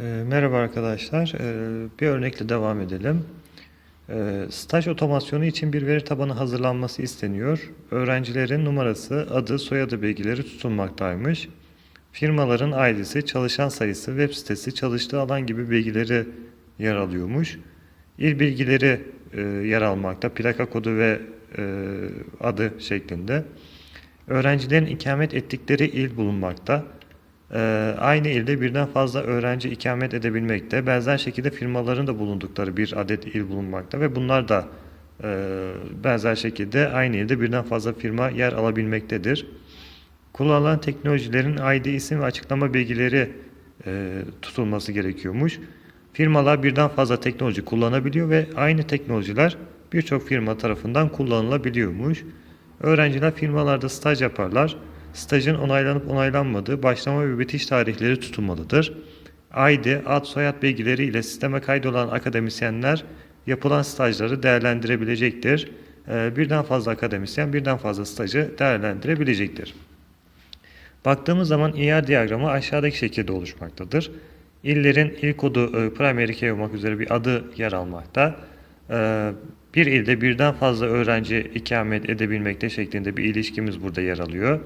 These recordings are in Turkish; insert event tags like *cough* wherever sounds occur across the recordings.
E, Merhaba arkadaşlar. E, Bir örnekle devam edelim. E, Staj otomasyonu için bir veri tabanı hazırlanması isteniyor. Öğrencilerin numarası, adı, soyadı bilgileri tutulmaktaymış. Firmaların ID'si, çalışan sayısı, web sitesi, çalıştığı alan gibi bilgileri yer alıyormuş. İl bilgileri e, yer almakta, plaka kodu ve e, adı şeklinde. Öğrencilerin ikamet ettikleri il bulunmakta. Ee, aynı ilde birden fazla öğrenci ikamet edebilmekte. Benzer şekilde firmaların da bulundukları bir adet il bulunmakta ve bunlar da e, benzer şekilde aynı ilde birden fazla firma yer alabilmektedir. Kullanılan teknolojilerin ID, isim ve açıklama bilgileri e, tutulması gerekiyormuş. Firmalar birden fazla teknoloji kullanabiliyor ve aynı teknolojiler birçok firma tarafından kullanılabiliyormuş. Öğrenciler firmalarda staj yaparlar. Stajın onaylanıp onaylanmadığı başlama ve bitiş tarihleri tutulmalıdır. ID, ad, soyad bilgileri ile sisteme kaydolan akademisyenler yapılan stajları değerlendirebilecektir. Ee, Birden fazla akademisyen birden fazla stajı değerlendirebilecektir. Baktığımız zaman IR diyagramı aşağıdaki şekilde oluşmaktadır. İllerin il kodu e, primary key olmak üzere bir adı yer almakta. E, Bir ilde birden fazla öğrenci ikamet edebilmekte şeklinde bir ilişkimiz burada yer alıyor.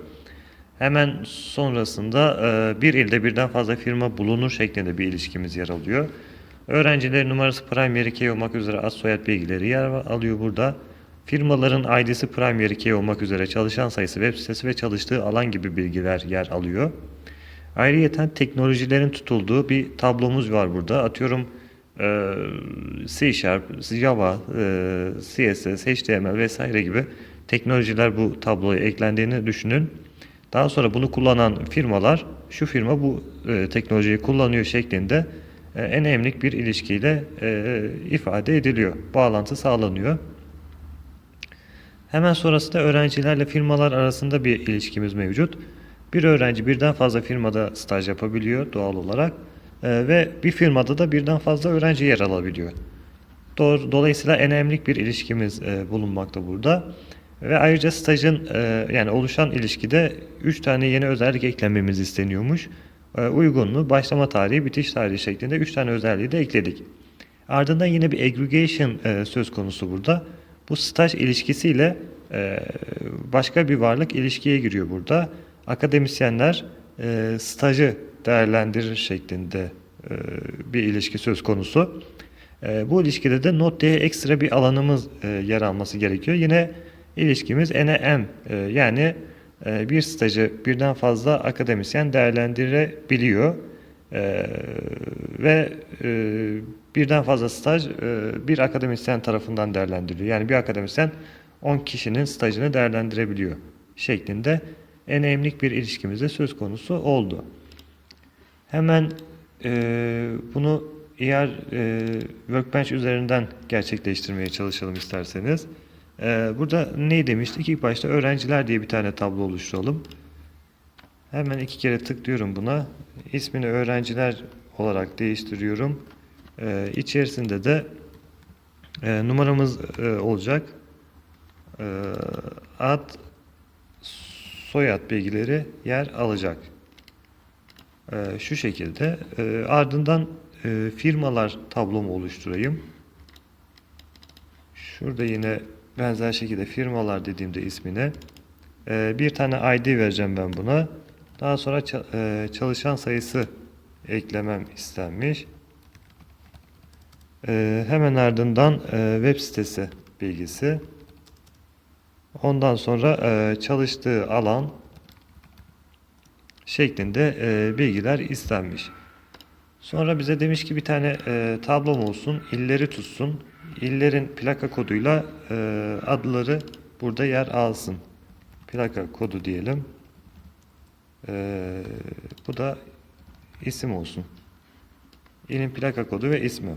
Hemen sonrasında e, bir ilde birden fazla firma bulunur şeklinde bir ilişkimiz yer alıyor. Öğrencilerin numarası primary key olmak üzere ad soyad bilgileri yer alıyor burada. Firmaların ID'si primary key olmak üzere çalışan sayısı, web sitesi ve çalıştığı alan gibi bilgiler yer alıyor. Ayrıyeten teknolojilerin tutulduğu bir tablomuz var burada. Atıyorum e, C Sharp, Java, e, CSS, HTML vesaire gibi teknolojiler bu tabloya eklendiğini düşünün. Daha sonra bunu kullanan firmalar şu firma bu e, teknolojiyi kullanıyor şeklinde e, en emlik bir ilişkiyle e, ifade ediliyor. Bağlantı sağlanıyor. Hemen sonrasında öğrencilerle firmalar arasında bir ilişkimiz mevcut. Bir öğrenci birden fazla firmada staj yapabiliyor doğal olarak E, ve bir firmada da birden fazla öğrenci yer alabiliyor. Dolayısıyla en emlik bir ilişkimiz e, bulunmakta burada. Ve ayrıca stajın e, yani oluşan ilişkide 3 tane yeni özellik eklememiz isteniyormuş. E, uygunluğu, başlama tarihi, bitiş tarihi şeklinde 3 tane özelliği de ekledik. Ardından yine bir aggregation e, söz konusu burada. Bu staj ilişkisiyle başka bir varlık ilişkiye giriyor burada. Akademisyenler stajı değerlendirir şeklinde bir ilişki söz konusu. Bu ilişkide de not diye ekstra bir alanımız e, yer alması gerekiyor. Yine ilişkimiz NM e, yani e, bir stajı birden fazla akademisyen değerlendirebiliyor. E, ve e, birden fazla staj e, bir akademisyen tarafından değerlendiriliyor. Yani bir akademisyen 10 kişinin stajını değerlendirebiliyor şeklinde en emlik bir ilişkimiz de söz konusu oldu. Hemen e, bunu ER e, Workbench üzerinden gerçekleştirmeye çalışalım isterseniz. E, burada ne demiştik? İlk başta öğrenciler diye bir tane tablo oluşturalım. Hemen iki kere tıklıyorum buna. İsmini öğrenciler olarak değiştiriyorum. E, içerisinde de e, numaramız e, olacak. E, ad, soyad bilgileri yer alacak. Ee, şu şekilde. Ee, ardından e, firmalar tablomu oluşturayım. Şurada yine benzer şekilde firmalar dediğimde ismine e, bir tane ID vereceğim ben buna. Daha sonra e, çalışan sayısı eklemem istenmiş. E, hemen ardından e, web sitesi bilgisi. Ondan sonra e, çalıştığı alan şeklinde e, bilgiler istenmiş. Sonra bize demiş ki bir tane e, tablom olsun, illeri tutsun. İllerin plaka koduyla e, adları burada yer alsın. Plaka kodu diyelim. E, bu da isim olsun. İlin plaka kodu ve ismi.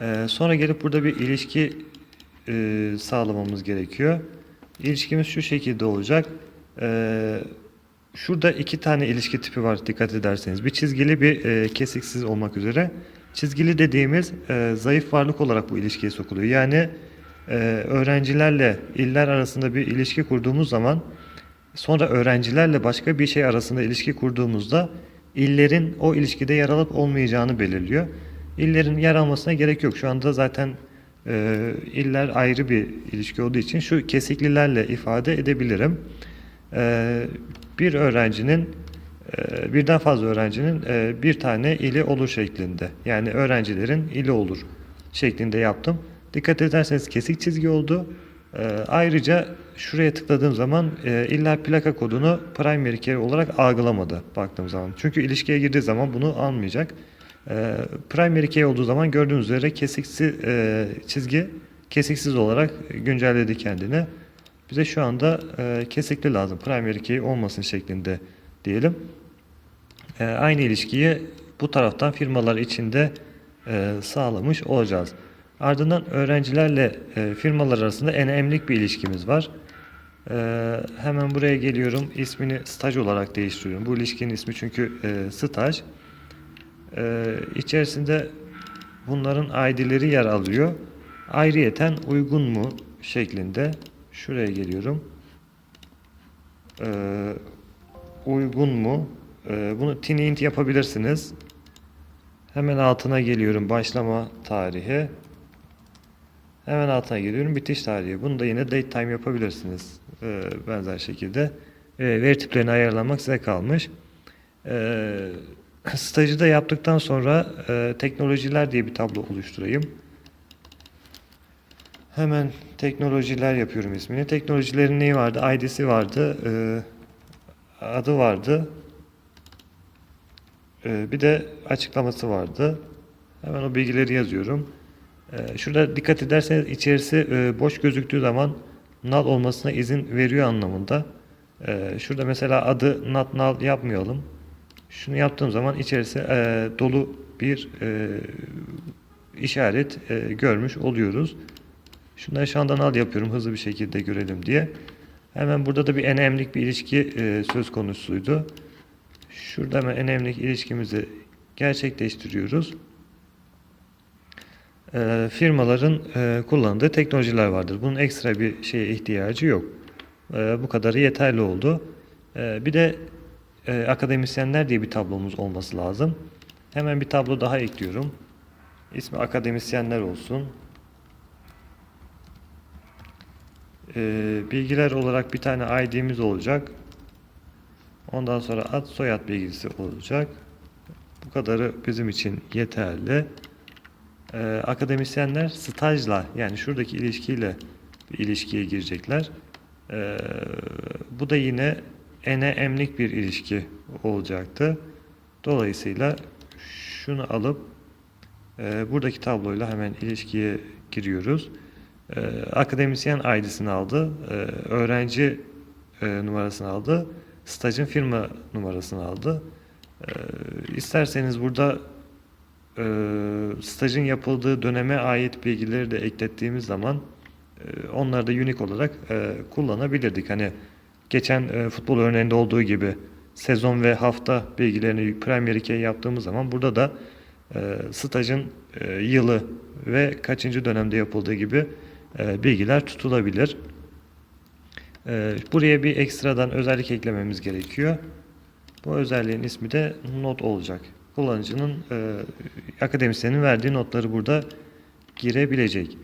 E, sonra gelip burada bir ilişki e, sağlamamız gerekiyor. İlişkimiz şu şekilde olacak. E, Şurada iki tane ilişki tipi var dikkat ederseniz. Bir çizgili bir e, kesiksiz olmak üzere. Çizgili dediğimiz e, zayıf varlık olarak bu ilişkiye sokuluyor. Yani e, öğrencilerle iller arasında bir ilişki kurduğumuz zaman sonra öğrencilerle başka bir şey arasında ilişki kurduğumuzda illerin o ilişkide yer alıp olmayacağını belirliyor. İllerin yer almasına gerek yok. Şu anda zaten e, iller ayrı bir ilişki olduğu için şu kesiklilerle ifade edebilirim. E, bir öğrencinin birden fazla öğrencinin e, bir tane ili olur şeklinde. Yani öğrencilerin ili olur şeklinde yaptım. Dikkat ederseniz kesik çizgi oldu. E, ayrıca şuraya tıkladığım zaman e, illa plaka kodunu primary key olarak algılamadı baktığım zaman. Çünkü ilişkiye girdiği zaman bunu almayacak. E, primary key olduğu zaman gördüğünüz üzere kesiksi e, çizgi kesiksiz olarak güncelledi kendini. Bize şu anda kesikli lazım. Primary key olmasın şeklinde diyelim. E, aynı ilişkiyi bu taraftan firmalar içinde e, sağlamış olacağız. Ardından öğrencilerle e, firmalar arasında enemlik bir ilişkimiz var. E, hemen buraya geliyorum. İsmini staj olarak değiştiriyorum. Bu ilişkinin ismi çünkü e, staj. E, içerisinde bunların ID'leri yer alıyor. Ayrıyeten uygun mu şeklinde şuraya geliyorum. E, uygun mu? E, bunu tinint yapabilirsiniz. Hemen altına geliyorum başlama tarihi. Hemen altına geliyorum bitiş tarihi. Bunu da yine date time yapabilirsiniz. Ee, benzer şekilde. Ee, veri tiplerini ayarlamak size kalmış. Ee, *laughs* stajı da yaptıktan sonra e, teknolojiler diye bir tablo oluşturayım. Hemen teknolojiler yapıyorum ismini. Teknolojilerin neyi vardı? ID'si vardı. e, adı vardı. e, bir de açıklaması vardı. Hemen o bilgileri yazıyorum. Ee, Şurada dikkat ederseniz içerisi e, boş gözüktüğü zaman null olmasına izin veriyor anlamında. Ee, Şurada mesela adı not null yapmayalım. Şunu yaptığım zaman içerisi e, dolu bir e, işaret görmüş oluyoruz. Şunları şu anda null yapıyorum hızlı bir şekilde görelim diye. Hemen burada da bir enemlik bir ilişki e, söz konusuydu. Şurada hemen enemlik ilişkimizi gerçekleştiriyoruz e, firmaların e, kullandığı teknolojiler vardır. Bunun ekstra bir şeye ihtiyacı yok. Bu kadarı yeterli oldu. Bir de akademisyenler diye bir tablomuz olması lazım. Hemen bir tablo daha ekliyorum. İsmi akademisyenler olsun. E, bilgiler olarak bir tane ID'miz olacak. Ondan sonra ad soyad bilgisi olacak. Bu kadarı bizim için yeterli e, akademisyenler stajla yani şuradaki ilişkiyle bir ilişkiye girecekler. E, bu da yine ene emlik bir ilişki olacaktı. Dolayısıyla şunu alıp e, buradaki tabloyla hemen ilişkiye giriyoruz. E, akademisyen ID'sini aldı. E, öğrenci e, numarasını aldı. Stajın firma numarasını aldı. E, isterseniz burada e, stajın yapıldığı döneme ait bilgileri de eklettiğimiz zaman e, onları da unique olarak kullanabilirdik. Hani geçen futbol örneğinde olduğu gibi sezon ve hafta bilgilerini primary key yaptığımız zaman burada da stajın yılı ve kaçıncı dönemde yapıldığı gibi e, bilgiler tutulabilir. E, buraya bir ekstradan özellik eklememiz gerekiyor. Bu özelliğin ismi de not olacak kullanıcının e, akademisyenin verdiği notları burada girebilecek.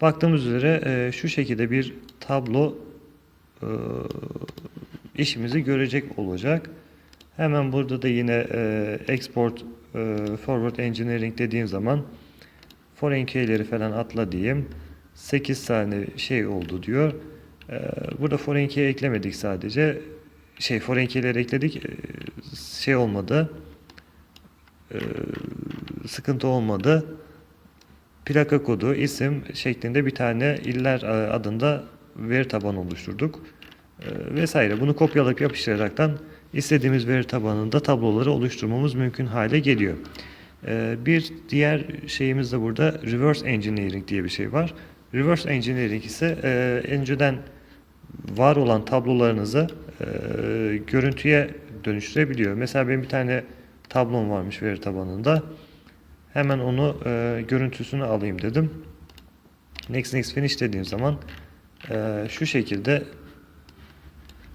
Baktığımız üzere e, şu şekilde bir tablo işimizi görecek olacak. Hemen burada da yine export forward engineering dediğim zaman foreign key'leri falan atla diyeyim. 8 tane şey oldu diyor. E, burada foreign key eklemedik sadece. Şey foreign key'leri ekledik. E, şey olmadı e, sıkıntı olmadı. Plaka kodu, isim şeklinde bir tane iller e, adında veri tabanı oluşturduk. Vesaire. Bunu kopyalayıp yapıştıraraktan istediğimiz veri tabanında tabloları oluşturmamız mümkün hale geliyor. Bir diğer şeyimiz de burada reverse engineering diye bir şey var. Reverse engineering ise e, önceden var olan tablolarınızı e, görüntüye dönüştürebiliyor. Mesela benim bir tane tablom varmış veri tabanında. Hemen onu e, görüntüsünü alayım dedim. Next next finish dediğim zaman e, şu şekilde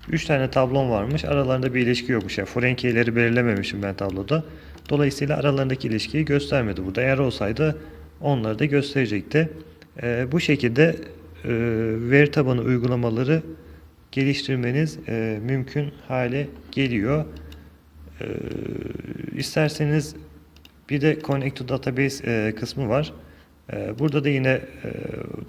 3 tane tablom varmış. Aralarında bir ilişki yokmuş. Yani Frenkiye'leri belirlememişim ben tabloda. Dolayısıyla aralarındaki ilişkiyi göstermedi burada. Eğer olsaydı onları da gösterecekti. Ee, bu şekilde e, veri tabanı uygulamaları geliştirmeniz e, mümkün hale geliyor. Ee, isterseniz bir de Connect to Database e, kısmı var. E, burada da yine e,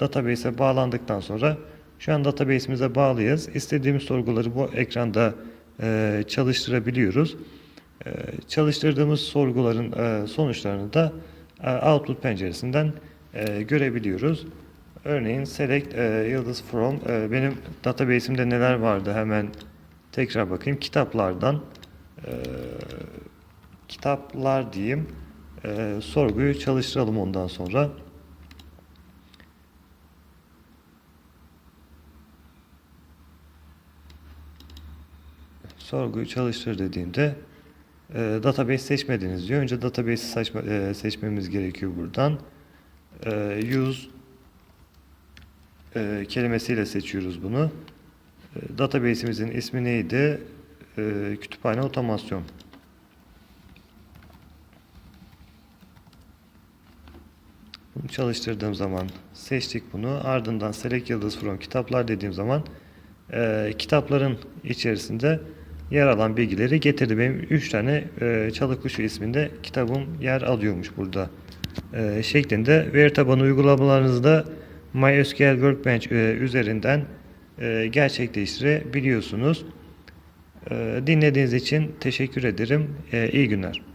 database'e bağlandıktan sonra şu an database'imize bağlıyız. İstediğimiz sorguları bu ekranda e, çalıştırabiliyoruz. E, çalıştırdığımız sorguların e, sonuçlarını da e, Output penceresinden e, görebiliyoruz. Örneğin select e, yıldız from e, benim database'imde neler vardı hemen tekrar bakayım. Kitaplardan e, kitaplar diyeyim. E, sorguyu çalıştıralım ondan sonra. Sorguyu çalıştır dediğimde e, database seçmediniz diyor. Önce database'i seçme, e, seçmemiz gerekiyor buradan. E, use e, kelimesiyle seçiyoruz bunu. E, database'imizin ismi neydi? E, kütüphane otomasyon. Bunu çalıştırdığım zaman seçtik bunu. Ardından select yıldız from kitaplar dediğim zaman e, kitapların içerisinde yer alan bilgileri getirdi. Benim 3 tane e, çalı kuşu isminde kitabım yer alıyormuş burada. E, şeklinde veri tabanı uygulamalarınızda MySQL Workbench e, üzerinden e, gerçekleştirebiliyorsunuz. E, dinlediğiniz için teşekkür ederim. E, iyi günler.